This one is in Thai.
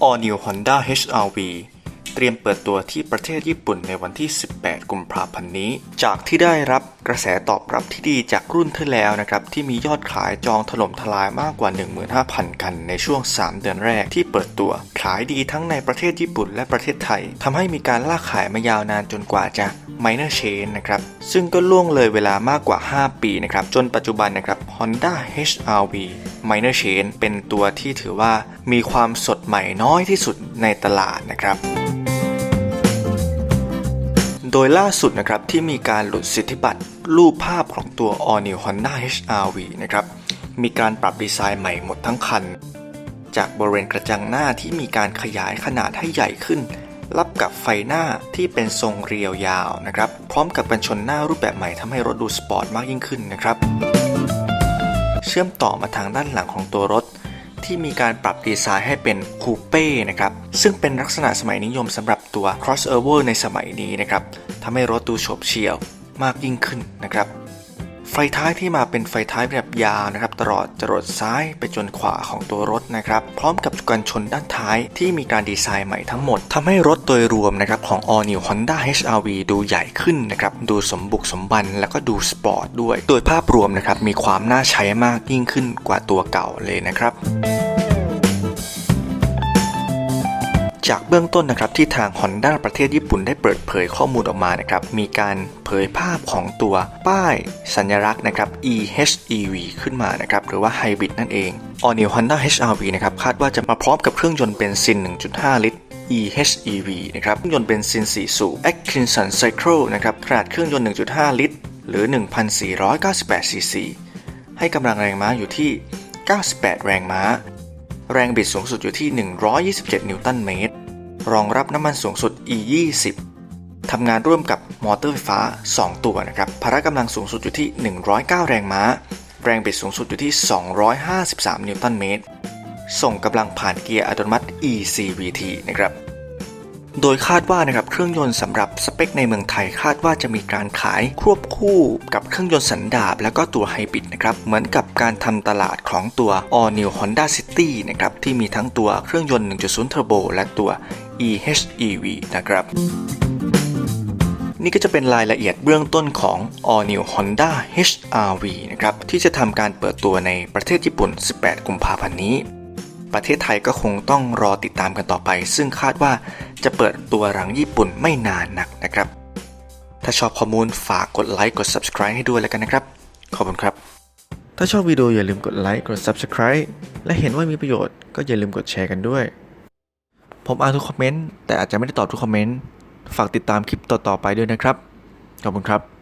All New Honda HR-V เตรียมเปิดตัวที่ประเทศญี่ปุ่นในวันที่ 18 กุมภาพันธ์นี้ จากที่ได้รับกระแสตอบรับที่ดีจากรุ่นที่แล้วนะครับที่มียอดขายจองถล่มทลายมากกว่า 15,000 คันในช่วง 3 เดือนแรกที่เปิดตัวขายดีทั้งในประเทศญี่ปุ่นและประเทศไทยทำให้มีการลากขายมายาวนานจนกว่าจะ minor change นะครับซึ่งก็ล่วงเลยเวลามากกว่า 5 ปีนะครับจนปัจจุบันนะครับ Honda HR-V minor change เป็นตัวที่ถือว่ามีความสดใหม่น้อยที่สุดในตลาดนะครับ โดยล่าสุดนะครับที่มีการหลุดสิทธิบัตรรูปภาพของตัว All New Honda HR-V นะครับมีการปรับดีไซน์ใหม่หมดทั้งคัน จากบริเวณกระจังหน้าที่มีการขยายขนาดให้ใหญ่ขึ้น รับกับไฟหน้าที่เป็นทรงเรียวยาวนะครับพร้อมกับกันชนหน้ารูปแบบใหม่ทำให้รถดูสปอร์ตมากยิ่งขึ้นนะครับ เชื่อมต่อมาทางด้านหลังของตัวรถ ที่มีการปรับดีไซน์ให้เป็นคูเป้นะครับซึ่งเป็นลักษณะสมัยนิยมสำหรับตัว crossover ในสมัยนี้นะครับทำให้รถดูโฉบเฉี่ยวมากยิ่งขึ้นนะครับไฟท้ายที่มาเป็นไฟท้ายแบบ ยาวนะครับตลอดจรดซ้ายไปจนขวาของตัวรถนะครับพร้อมกับกันชนด้านท้ายที่มีการดีไซน์ใหม่ทั้งหมดทำให้รถโดยรวมนะครับของ All New Honda HR-V ดูใหญ่ขึ้นนะครับดูสมบุกสมบันแล้วก็ดูสปอร์ตด้วย โดยภาพรวมนะครับมีความน่าใช้มากยิ่งขึ้นกว่าตัวเก่าเลยนะครับ จากเบื้องต้นนะครับที่ทาง Honda ประเทศญี่ปุ่นได้เปิดเผยข้อมูลออกมานะครับมีการเผยภาพของตัวป้ายสัญลักษณ์นะครับ EHEV ขึ้นมานะครับหรือว่า Hybrid นั่นเอง All New Honda HR-V นะครับคาดว่าจะมาพร้อมกับเครื่องยนต์เบนซิน 1.5 ลิตร EHEV นะครับเครื่องยนต์เบนซิน 4 สูบ Atkinson Cycle นะครับขนาดเครื่องยนต์ 1.5 ลิตร หรือ 1,498 ซีซี ให้กำลังแรงม้าอยู่ที่ 98 แรงม้า แรงบิดสูงสุดอยู่ที่ 127 นิวตันเมตร รองรับน้ำมันสูงสุด E20 ทำงานร่วมกับมอเตอร์ไฟฟ้า 2 ตัวนะครับพละกำลังสูงสุดอยู่ที่ 109 แรงม้า แรงบิดสูงสุดอยู่ที่ 253 นิวตันเมตร ส่งกำลังผ่านเกียร์อัตโนมัติ ECVT นะครับ โดยคาดว่านะครับเครื่องยนต์สำหรับสเปคในเมืองไทยคาดว่าจะมีการขายควบคู่กับเครื่องยนต์สันดาปแล้วก็ตัวไฮบริดนะครับ เหมือนกับการทำตลาดของตัว All New Honda City นะครับที่มีทั้งตัวเครื่องยนต์ 1.0 Turbo และตัว EHEV นะครับ นี่ก็จะเป็นรายละเอียดเบื้องต้นของ All New Honda HR-V นะครับ ที่จะทำการเปิดตัวในประเทศญี่ปุ่น 18 กุมภาพันธ์นี้ ประเทศไทยก็คงต้องรอติดตามกันต่อไป ซึ่งคาดว่าจะเปิดตัวหลังญี่ปุ่นไม่นานนักนะครับ ถ้าชอบข้อมูลฝากกดไลค์กด subscribe ให้ด้วยแล้วกันนะครับ ขอบคุณครับถ้าชอบวิดีโออย่าลืมกดไลค์ กด Subscribe และเห็นว่ามีประโยชน์ก็อย่าลืมกดแชร์กันด้วย ผมอ่านทุกคอมเมนต์แต่อาจจะไม่ได้ตอบทุกคอมเมนต์ฝากติดตามคลิปต่อๆไปด้วยนะครับ ขอบคุณครับ